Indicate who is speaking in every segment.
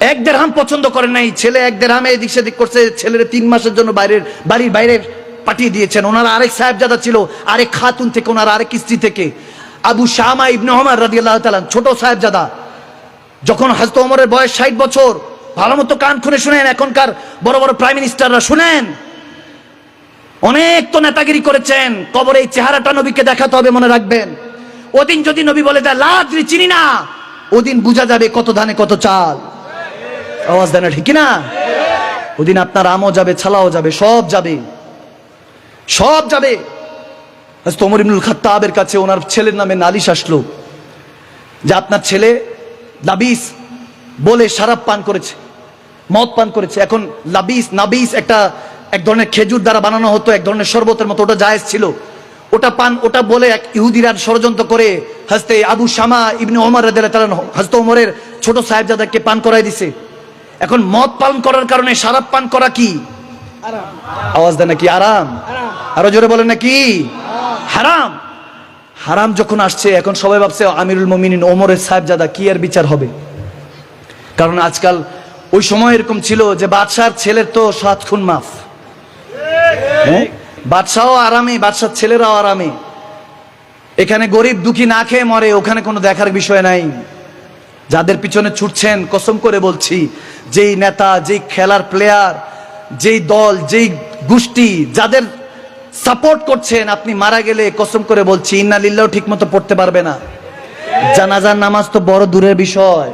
Speaker 1: এক পছন্দ করে নাই, ছেলে এক এদিক সেদিক করছে, ছেলের তিন মাসের জন্য বাইরের বাড়ির বাইরে পাঠিয়ে দিয়েছেন। আরেক ছিল, আরেক খাতুন থেকে আরেক স্ত্রী থেকে। আবু ইবনে তাআলা ছোট সাহেবজাদা। যখন হাজরত ওমরের বয়স ষাট বছর ভালো মতো কান খুলে শুনেন, এখনকার বড় বড় প্রাইম মিনিস্টাররা শুনেন। অনেক তো নেতাগিরি করেছেন, কবরে এই চেহারাটা নবীকে দেখাতে হবে, মনে রাখবেন। ওদিন যদি নবী বলে দেয়, লাদ্রি চিনি না ওদিন বোঝা যাবে কত ধানে কত চাল। আওয়াজ দেয় না ঠিক না ওদিন আপনার আমও যাবে, ছালাও যাবে, সব যাবে। সব যাবে। তোমর ওমর ইবনুল খাত্তাবের কাছে ওনার ছেলের নামে নালিশ আসলো যে আপনার ছেলে লাবিস বলে শারাপ পান করেছে, মদ পান করেছে। এখন লাবিস, নাবিস একটা, এক ধরনের খেজুর দ্বারা বানানো হতো, এক ধরনের শরবতের মতো, ওটা জায়েজ ছিল। ওটা পান, ওটা বলে এক ইহুদিরা ষড়যন্ত্র করে হাসতে আবু শামা ইবনে ওমর হাসতে ওমরের ছোট সাহেবজাদাকে পান করাই দিছে। এখন মদ পান করার কারণে শারাপ পান করা কি? আওয়াজ দেয় নাকি, আরাম? আরও জোরে বলেন নাকি? হারাম। হারাম যখন আসছে, এখন সবাই ভাবছে, আমিরুল মমিনিন ওমরের সাহেবজাদা কি আর বিচার হবে? কারণ আজকাল ওই সময় এরকম ছিল যে বাদশার ছেলের তো সাত খুন মাফ। হ্যাঁ? বাদশাও আরামে, বাদশার ছেলেরাও আরামে। এখানে গরিব দুঃখী না খেয়ে মরে, ওখানে কোনো দেখার বিষয় নাই। যাদের পিছনে ছুটছেন, কসম করে বলছি, যেই নেতা, যেই খেলার প্লেয়ার যেই দল, যেই গোষ্ঠী, যাদের সাপোর্ট করছেন, আপনি মারা গেলে কসম করে বলছি, ইন্না লিল্লাও ঠিক মতো পড়তে পারবে না। জানাজার নামাজ তো বড় দূরের বিষয়।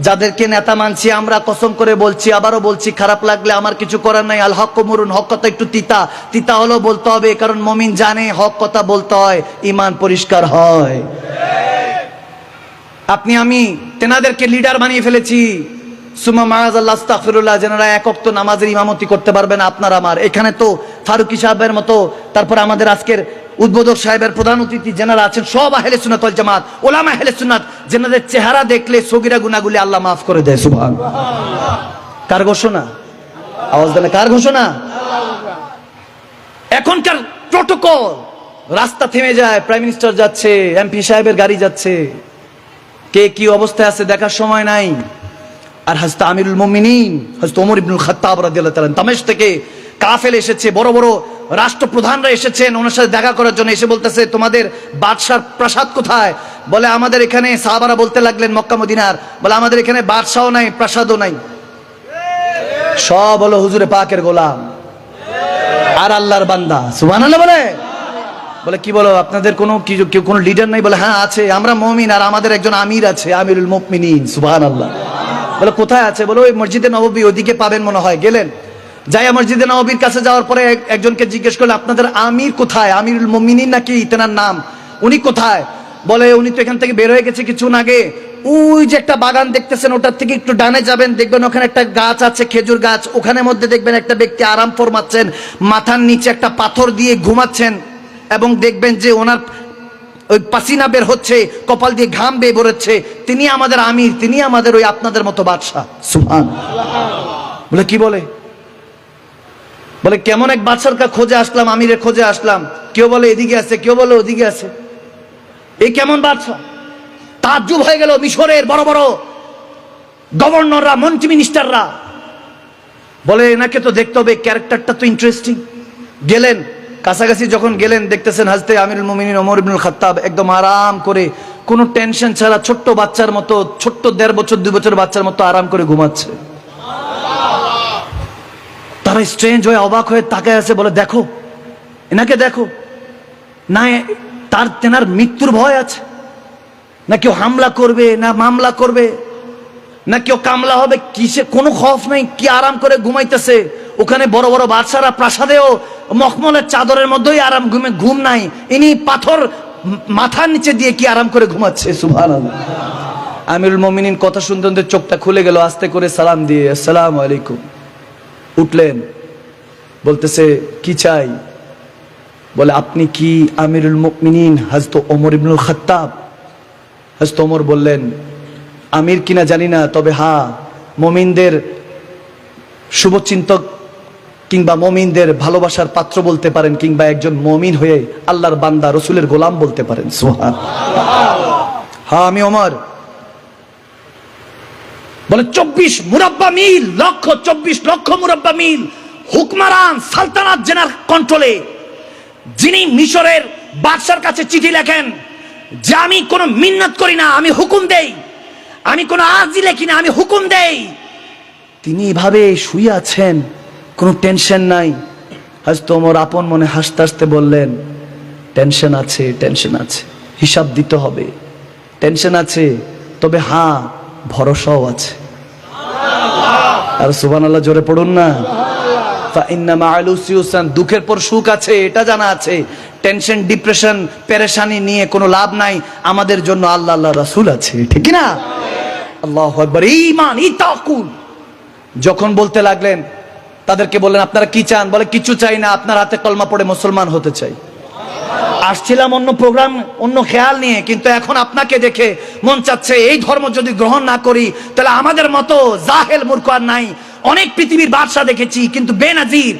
Speaker 1: যাদেরকে নেতা মানছি, আমরা কসম করে বলছি, আবারও বলছি, খারাপ লাগলে আমার কিছু করার নাই। আল হক মরুন, হক কথা একটু তিতা। তিতা হলো বলতে হবে কারণ মমিন জানে, হক কথা বলতে হয়, ইমান পরিষ্কার হয়। আপনি, আমি, তেনাদেরকে লিডার বানিয়ে ফেলেছি। সুমা মায়াজ আল্লাহ, আস্তাগফিরুল্লাহ, যেনারা একক তো নামাজের ইমামতি করতে পারবেন আপনার, আমার। এখানে তো ফারুকি সাহেবের মতো, তারপর আমাদের আজকের উদ্বোধক সাহেবের প্রধান অতিথি যেনারা আছেন, সব আহলে ওয়াল জামাত, ওলামা আহলে সুন্নাত যেনাদের চেহারা দেখলে সগিরা গুনাহগুলি আল্লাহ মাফ করে দেয় সুবহান কার ঘোষণা? আওয়াজ দেন কার ঘোষণা? এখনকার প্রটোকল রাস্তা থেমে যায় প্রাইম মিনিস্টার যাচ্ছে এমপি সাহেবের গাড়ি যাচ্ছে, কে কি অবস্থায় আছে দেখার সময় নাই। আর হাজতা আমিরুল মুমিনিন হজরত ওমর ইবনুল খাত্তাব রাদিয়াল্লাহু তাআলা তামেশ থেকে কাফেল এসেছে, বড় বড় রাষ্ট্রপ্রধানরা এসেছেন, ওনার সাথে দেখা করার জন্য এসে বলতেছে, তোমাদের বাদশার প্রাসাদ কোথায়? বলে, আমাদের এখানে সাহাবারা বলতে লাগলেন, মক্কা মদিনার। বলে, আমাদের এখানে বাদশাও নাই, প্রাসাদও নাই। সব হলো হুজুরে পাকের গোলাম। আর আল্লাহর বান্দা, সুবহানাল্লাহ বলে। বলে, কি বলো, আপনাদের কোনো কেউ কোনো লিডার নাই? বলে হ্যাঁ আছে, আমরা মমিন, আর আমাদের একজন আমির আছে, আমিরুল মুমিনিন, সুবহানাল্লাহ। বলে, কোথায় আছে? বলে, ওই মসজিদে নববী ওদিকে পাবেন মনে হয়, গেলেন। যাইয়া মসজিদে নববীর কাছে যাওয়ার পরে একজনকে জিজ্ঞেস করলে, আপনাদের আমির কোথায়? আমিরুল মুমিনিন নাকি তেনার নাম? উনি কোথায়? বলে, উনি তো এখান থেকে বের হয়ে গেছে কিছুক্ষণ আগে। ওই যে একটা বাগান দেখতেছেন, ওটার থেকে একটু ডানে যাবেন, দেখবেন ওখানে একটা গাছ আছে, খেজুর গাছ। ওখানে মধ্যে দেখবেন একটা ব্যক্তি আরাম ফরমাচ্ছেন, মাথার নিচে একটা পাথর দিয়ে ঘুমাচ্ছেন এবং দেখবেন যে ওনার ওই পাসিনা বের হচ্ছে, কপাল দিয়ে ঘাম বেয়ে বেরোচ্ছে। তিনি আমাদের আমির, তিনি আমাদের ওই আপনাদের মতো বাদশাহ। সুহান বলে, কি বলে? বলে, কেমন এক বাদশার কা খোঁজে আসলাম আমিরের খোঁজে আসলাম। কেউ বলে, এদিকে আছে, কেউ বলে, ওদিকে আছে। এই কেমন বাদশাহ? তাজ্জুব হয়ে গেল মিশরের বড় বড় গভর্নররা, মন্ত্রী মিনিস্টাররা। বলে, এনাকে তো দেখতে হবে, ক্যারেক্টারটা তো ইন্টারেস্টিং গেলেন, কাছাকাছি যখন গেলেন, দেখতেছেন হাজতে আমিরুল মুমিনিন, ওমর ইবনুল খাত্তাব একদম আরাম করে, কোনো টেনশন ছাড়া ছোট্ট বাচ্চার মতো, ছোট্ট দেড় বছর, দুই বছর বাচ্চার মতো আরাম করে ঘুমাচ্ছে। তারা স্ট্রেঞ্জ হয়ে অবাক হয়ে তাকায় আছে বলে, দেখো, এনাকে দেখো। না তার, তেনার মৃত্যুর ভয় আছে। না কেউ হামলা করবে, না মামলা করবে, না কেউ কামলা হবে, কিসে, কোনো খফ নাই, কি আরাম করে ঘুমাইতেছে। ওখানে বড় বড় বাদশারা প্রাসাদেও মখমলের চাদরের মধ্যেই আরাম ঘুমে, ঘুম নাই। ইনি পাথর মাথার নিচে দিয়ে কি আরাম করে ঘুমাচ্ছে সুভান আমিরুল মমিনিন কথা শুনতে চোখটা খুলে গেল, আস্তে করে সালাম দিয়ে, আসসালাম আলাইকুম। উঠলেন, বলতেছে, কি চাই? বলে, আপনি কি আমিরুল মুমিনিন হাজত ওমর ইবনুল খাত্তাব? হাজত ওমর বললেন, আমির কিনা জানি না, তবে হা, মমিনদের শুভচিন্তক কিংবা মমিনদের ভালোবাসার পাত্র বলতে পারেন কিংবা একজন মমিন হয়ে আল্লাহর বান্দা, রসুলের গোলাম বলতে পারেন। সোহান হ্যাঁ আমি ওমর। বলে, চব্বিশ মুরব্বা মিল, লক্ষ, চব্বিশ লক্ষ মুরব্বা মিল, হুকমারান সালতানাত জেনার কন্ট্রোলে। যিনি মিশরের বাদশার কাছে চিঠি লেখেন, যে আমি কোনো মিন্নত করি না, আমি হুকুম দেই। আমি কোনো আজই লেখি না, আমি হুকুম দেই। তিনি এভাবে শুয়ে আছেন, কোনো টেনশন নাই। হয়তো ওমর আপন মনে হাসতে হাসতে বললেন, টেনশন আছে টেনশন আছে, হিসাব দিতে হবে। টেনশন আছে, তবে হ্যাঁ ভরসাও আছে। আর সুবান আল্লাহ জোরে পড়ুন না। দুঃখের পর সুখ আছে, এটা জানা আছে। টেনশন ডিপ্রেশন পেরেশানি নিয়ে কোনো লাভ নাই। আমাদের জন্য আল্লাহ আল্লাহ রাসূল আছে, ঠিক না আল্লাহু আকবার, ঈমান, ইতাকুল। যখন বলতে লাগলেন, তাদেরকে বললেন, আপনারা কি চান? বলে, কিছু চাই না, আপনার হাতে কলমা পড়ে মুসলমান হতে চাই। আসছিলাম অন্য প্রোগ্রাম অন্য খেয়াল নিয়ে, কিন্তু এখন আপনাকে দেখে মন চাচ্ছে এই ধর্ম যদি গ্রহণ না করি, তাহলে আমাদের মতো জাহেল মূর্খ আর নাই। অনেক পৃথিবীর বাদশা দেখেছি, কিন্তু বেনাজির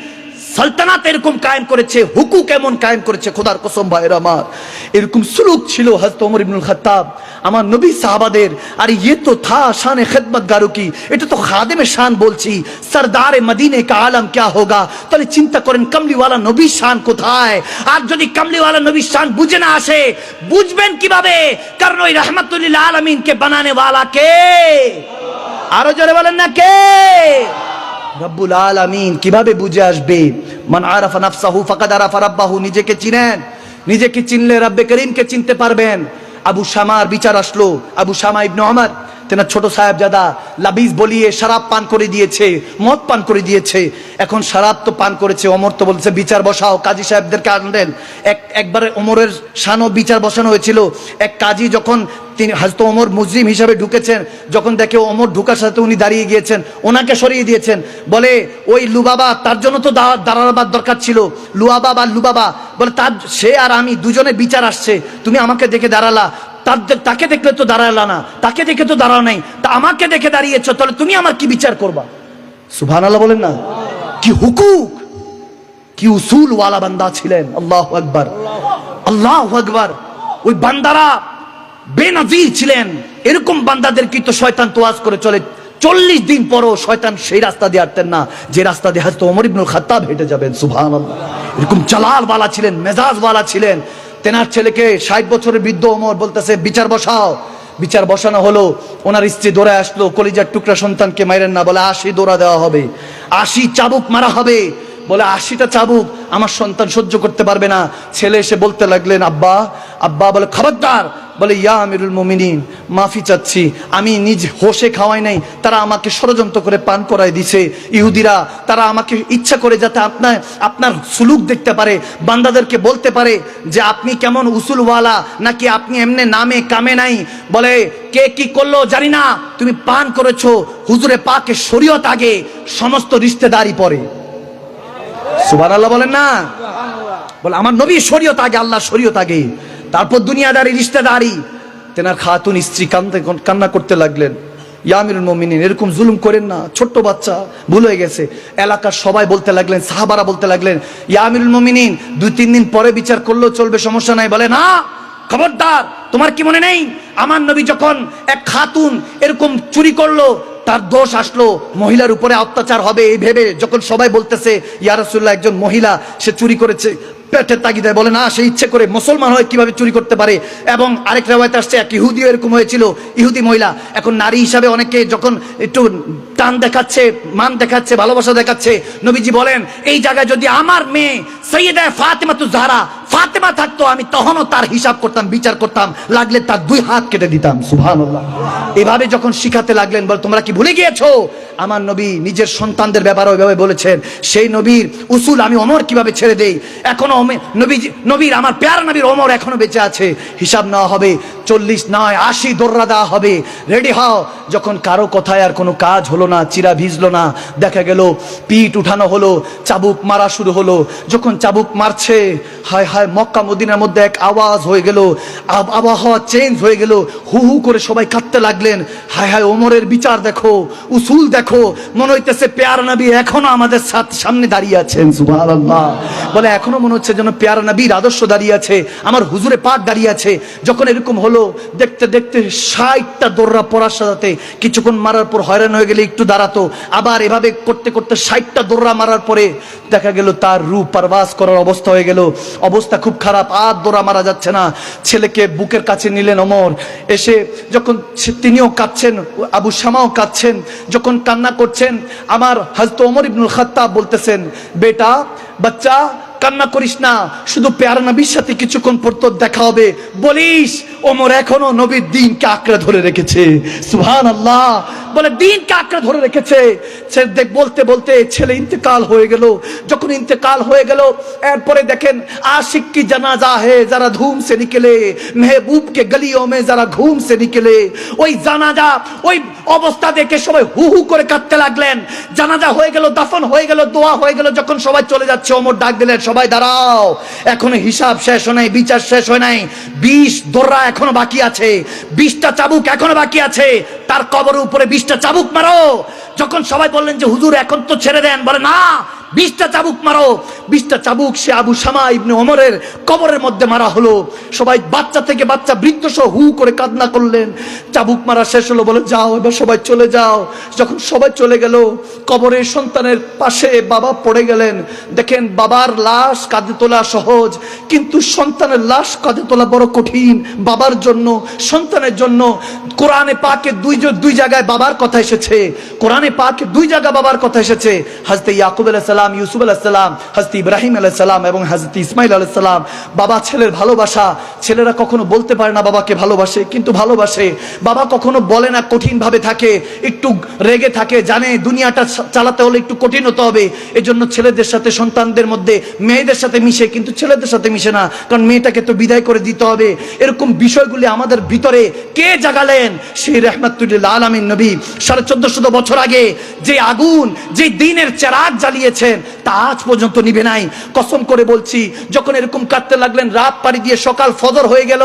Speaker 1: সালতানাত এরকম কায়েম করেছে হুকু কেমন কায়েম করেছে, খোদার কসম ভাইয়ের আমার। এরকম সুলুক ছিল হযরত ওমর ইবনুল খাত্তাব, আমার নবী সাহাবাদের, আর ইয়ে তো থা শানে খেদমত গারো কি এটা তো খাদেমে শান বলছি, সরদারে মদিনে কা আলম ক্যা হোগা? তাহলে চিন্তা করেন কামলিওয়ালা নবী শান কোথায়? আর যদি কামলিওয়ালা নবী শান বুঝে না আসে, বুঝবেন কীভাবে? কারণ ওই রহমতুল্লিল আলমিনকে বানানে ওয়ালা কে? আরও জোরে বলেন না কে? রব্বুল আলামিন কীভাবে বুঝে আসবে? মান আরাফা নাফসাহু ফাকাদ আরাফা রাব্বাহু, নিজেকে চিনেন। নিজেকে চিনলে রব্বে করিমকে চিনতে পারবেন। আবু শামার বিচার আসলো। আবু শামা ইবনে ওমর তেনার ছোট সাহেব সাহেবজাদা লাবিজ বলিয়ে শরাব পান করে দিয়েছে, মদ পান করে দিয়েছে। এখন শরাব তো পান করেছে, অমর তো বলছে, বিচার বসাও। কাজী সাহেবদেরকে আনলেন। এক, একবারে অমরের শানও বিচার বসানো হয়েছিল। এক কাজী যখন তিনি হাজত ওমর মুসলিম হিসাবে ঢুকেছেন, যখন দেখে ওমর ঢুকার সাথে উনি দাঁড়িয়ে গিয়েছেন, ওনাকে সরিয়ে দিয়েছেন। বলে, ওই লুবাবা, তার জন্য তো দাঁড়া- দাঁড়াবার দরকার ছিল। লুয়াবা বা লুবাবা। বলে, তার, সে আর আমি দুজনে বিচার আসছে। তুমি আমাকে দেখে দাঁড়ালা। তার তাকে দেখলে তো দাঁড়ালা না, তাকে দেখে তো দাঁড়াও নাই। তা আমাকে দেখে দাঁড়িয়েছো, তাহলে তুমি আমার কি বিচার করবা? সুবহান আল্লাহ বলেন না। কি হুকুক, কি উসুল ওয়ালা বান্দা ছিলেন, আল্লাহ আকবার। আল্লাহ আকবার। ওই বান্দারা বেনজির ছিলেন। এরকম বান্দাদের কি তো শয়তান তোয়াজ করে চলে? চল্লিশ দিন পরও শয়তান সেই রাস্তা দিয়ে হাঁটতেন না। যে রাস্তা দিয়ে হয়তো ওমর ইবনুল খাত্তাব হেঁটে যাবেন সুবহান এরকম চালাল বালা ছিলেন মেজাজ বালা ছিলেন। তেনার ছেলেকে ষাট বছরের বৃদ্ধ ওমর বলতেছে, বিচার বসাও। বিচার বসানো হলো, ওনার স্ত্রী দৌড়ায় আসলো, কলিজার টুকরা সন্তানকে মাইরেন না, বলে, আশি দৌড়া দেওয়া হবে, আশি চাবুক মারা হবে। বলে, আশিটা চাবুক আমার সন্তান সহ্য করতে পারবে না। ছেলে এসে বলতে লাগলেন, আব্বা। আব্বা বলে, খবরদার বলে, ইয়া আমিরুল মুমিনিন, মাফি চাচ্ছি। আমি নিজ হোশে খাওয়াই নাই, তারা আমাকে ষড়যন্ত্র করে পান করায় দিছে। ইহুদিরা, তারা আমাকে ইচ্ছা করে যাতে আপনার আপনার সুলুক দেখতে পারে, বান্দাদেরকে বলতে পারে যে, আপনি কেমন উসুলওয়ালা, নাকি আপনি এমনি নামে কামে নাই? বলে, কে কি করল জানি না। তুমি পান করেছ, হুজুরে পাকে শরীয়ত আগে সমস্ত রিশতেদারি পরে। সুবান আল্লাহ বলেন না। বলে, আমার নবী শরীয়ত আগে, আল্লাহ শরীয়ত আগে। তারপর দুনিয়াদারি রিশতেদারি তেনার খাতুন স্ত্রী কান্দে কান্না করতে লাগলেন। ইয়ামিরুল মমিনিন, এরকম জুলুম করেন না। ছোট্ট বাচ্চা, ভুল হয়ে গেছে। এলাকার সবাই বলতে লাগলেন, সাহাবারা বলতে লাগলেন ইয়ামিরুল মমিনিন, দুই তিন দিন পরে বিচার করলেও চলবে, সমস্যা নাই। বলে, না, খবরদার, তোমার কি মনে নেই? আমার নবী যখন এক খাতুন এরকম চুরি করল, তার দোষ আসলো, মহিলার উপরে অত্যাচার হবে, এই ভেবে যখন সবাই বলতেছে ইয়ারসুল্লাহ একজন মহিলা, সে চুরি করেছে। পেটের তাগিদায় বলে, না, সে ইচ্ছে করে মুসলমান হয়ে কীভাবে চুরি করতে পারে? এবং আরেক রেওয়ায়ত আসছে, এক ইহুদিও এরকম হয়েছিল, ইহুদি মহিলা। এখন নারী হিসাবে অনেকে যখন একটু টান দেখাচ্ছে, মান দেখাচ্ছে, ভালোবাসা দেখাচ্ছে। নবীজি বলেন, এই জায়গায় যদি আমার মেয়ে সৈয়দা ফাতেমা তু জাহরা, ফাতেমা থাকতো, আমি তখনও তার হিসাব করতাম, বিচার করতাম, লাগলে তার দুই হাত কেটে দিতাম। সুবহানাল্লাহ। এভাবে যখন শিখাতে লাগলেন, বল, তোমরা কি ভুলে গিয়েছো? আমার নবী নিজের সন্তানদের ব্যাপারে ওইভাবে বলেছেন, সেই নবীর উসুল আমি অমর কীভাবে ছেড়ে দেই? এখনও নবী নবীর, আমার প্যার নবীর অমর এখনও বেঁচে আছে। হিসাব নেওয়া হবে, চল্লিশ নয়, আশি দোররা দেওয়া হবে। রেডি হও যখন কারও কথায় আর কোনো কাজ হলো না, চিরা ভিজলো না, দেখা গেল পিঠ উঠানো হলো, চাবুক মারা শুরু হলো। যখন চাবুক মারছে, হায় হায়, মক্কা মদিনার মধ্যে এক আওয়াজ হয়ে গেল, আব- আবহাওয়া চেঞ্জ হয়ে গেল, হু হু করে সবাই কাঁদতে লাগলেন। হায় হায়, ওমরের বিচার দেখো, উসুল দেখো, মনে হইতেছে পেয়ার নবী এখনও আমাদের সামনে দাঁড়িয়ে আছেন বলে এখনও মনে হচ্ছে যেন পেয়ার নবীর আদর্শ দাঁড়িয়ে আছে, আমার হুজুরে পাক দাঁড়িয়ে আছে। যখন এরকম হলো, দেখতে দেখতে ষাটটা দৌড়া পড়ার সাথে কিছুক্ষণ মারার পর হয়রান হয়ে গেলে একটু দাঁড়াতো। আবার এভাবে করতে করতে ষাটটা দৌড়া মারার পরে দেখা গেল তার রূপ পারবাস করার অবস্থা হয়ে গেল। অবস্থা খুব খারাপ, আর দৌড়া মারা যাচ্ছে না। ছেলেকে বুকের কাছে নিলেন অমর। এসে যখন তিনিও কাঁদছেন, আবু শ্যামাও কাঁদছেন, যখন কান্না করছেন, আমার হজরত ওমর ইবনুল খাত্তাব বলতেছেন, বেটা, বাচ্চা কান্না করিস না, শুধু পেয়ারা নবীর সাথে কিছুক্ষণ পর তোর দেখা হবে। বলিস, ওমর এখনও নবীর দিনকে আঁকড়ে ধরে রেখেছে। সুহান আল্লাহ বলে, দিনকে আঁকড়ে ধরে রেখেছে। দেখ, বলতে বলতে ছেলে ইন্তেকাল হয়ে গেল। যখন ইন্তেকাল হয়ে গেল, এরপরে দেখেন আশিক কি জানাজা হে, যারা ধুম সে নিকেলে মেহবুব কে গলিও মে যারা ঘুম সে নিকেলে ওই জানাজা, ওই অবস্থা দেখে সবাই হু হু করে কাঁদতে লাগলেন। জানাজা হয়ে গেল, দাফন হয়ে গেল, দোয়া হয়ে গেল, যখন সবাই চলে যাচ্ছে, ওমর ডাক দিলেন সবাই দাঁড়াও। এখনও হিসাব শেষ হয় নাই, বিচার শেষ হয় নাই। বিশ দোররা এখনও বাকি আছে। বিশটা চাবুক এখনও বাকি আছে। তার কবরের উপরে বিশটা চাবুক মারো। যখন সবাই বললেন যে, হুজুর, এখন তো ছেড়ে দেন। বলে, না, বিশটা চাবুক মারো। বিশটা চাবুক সে আবু শামা ইবনে ওমরের কবরের মধ্যে মারা হলো। সবাই বাচ্চা থেকে বাচ্চা, বৃদ্ধ সহ হু করে কান্না করলেন। চাবুক মারা শেষ হলো বলে, যাও, এবার সবাই চলে যাও। যখন সবাই চলে গেল, কবরের সন্তানের পাশে বাবা পড়ে গেলেন। দেখেন, বাবার লাশ কাঁধে তোলা সহজ, কিন্তু সন্তানের লাশ কাঁধে তোলা বড় কঠিন। বাবার জন্য, সন্তানের জন্য কোরআনে পাকে দুই দুই জায়গায় বাবার কথা এসেছে। কোরআনে পাকে দুই জায়গা বাবার কথা এসেছে। হাজতে ইয়াকুব আলাহ সালাম, ইউসুফ আলাহ সালাম হাজতে ইব্রাহিম আলাহ সালাম এবং হাজতে ইসমাইল আলাহ সালাম বাবা ছেলের ভালোবাসা। ছেলেরা কখনো বলতে পারে না বাবাকে ভালোবাসে, কিন্তু ভালোবাসে। বাবা কখনো বলে না কঠিন ভাবে থাকে, একটু রেগে থাকে, জানে দুনিয়াটা চালাতে হলে একটু কঠিন হতে হবে। এজন্য ছেলেদের সাথে, সন্তানদের মধ্যে মেয়েদের সাথে মিশে, কিন্তু ছেলেদের সাথে মিশে না, কারণ মেয়েটাকে তো বিদায় করে দিতে হবে। এরকম বিষয়গুলি আমাদের ভিতরে কে জাগালেন? সেই রহমাতুল্লাহ আলমিন নবী, সাড়ে চোদ্দ চোদ্দশত বছর আগে যে আগুন, যে দিনের চেরাগ জ্বালিয়েছেন, তা আজ পর্যন্ত নিবে নাই। কসম করে বলছি, যখন এরকম কাটতে লাগলেন, রাত পাড়ি দিয়ে সকাল ফজর হয়ে গেল,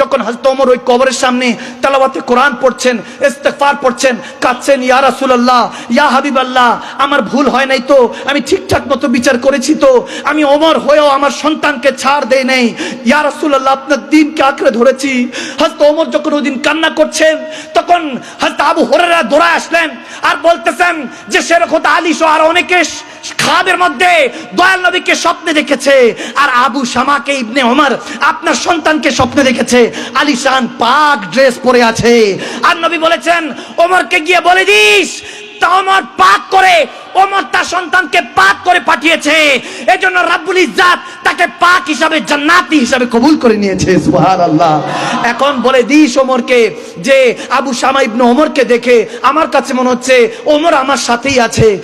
Speaker 1: যখন হযরত ওমর ওই কবরের সামনে তালাওয়াতে কোরআন পড়ছেন, ইস্তেগফার পড়ছেন, কাঁদছেন, ইয়া রাসূলুল্লাহ, ইয়া হাবিবাল্লাহ, আমার ভুল হয় নাই তো, আমি ঠিকঠাক মতো বিচার করেছি তো, আমি ওমর হয়েও আমার সন্তানকে ছাড় দেই নাই। ইয়া রাসূলুল্লাহ, আপনার দিনকে আঁকড়ে ধরেছি। হযরত ওমর যখন ওই দিন কান্না করছেন, তখন হযরত আবু হুরায়রা দৌড়ায় আসলেন আর বলতেছেন যে সেরকম আলী সহ আর অনেকে খাদের মধ্যে দয়াল নবীকে স্বপ্নে দেখেছে। আর আবু শামাকে ইবনে ওমর আপনার সন্তানকে স্বপ্নে দেখেছে। আলিশান পাক ড্রেস পরে আছে। আর নবী বলেছেন, ওমরকে গিয়ে বলে দিস ওমর পাক করে, ওমর তার সন্তানকে পাক করে পাঠিয়েছে। এজন্য রাব্বুল ইজ্জাত তাকে পাক হিসাবে, জান্নাতি হিসাবে কবুল করে নিয়েছে। সুবহানাল্লাহ। এখন বলে দিস ওমরকে যে, আবু শামা ইবনে ওমরকে দেখে আমার কাছে মনে হচ্ছে ওমর আমার সাথেই আছে।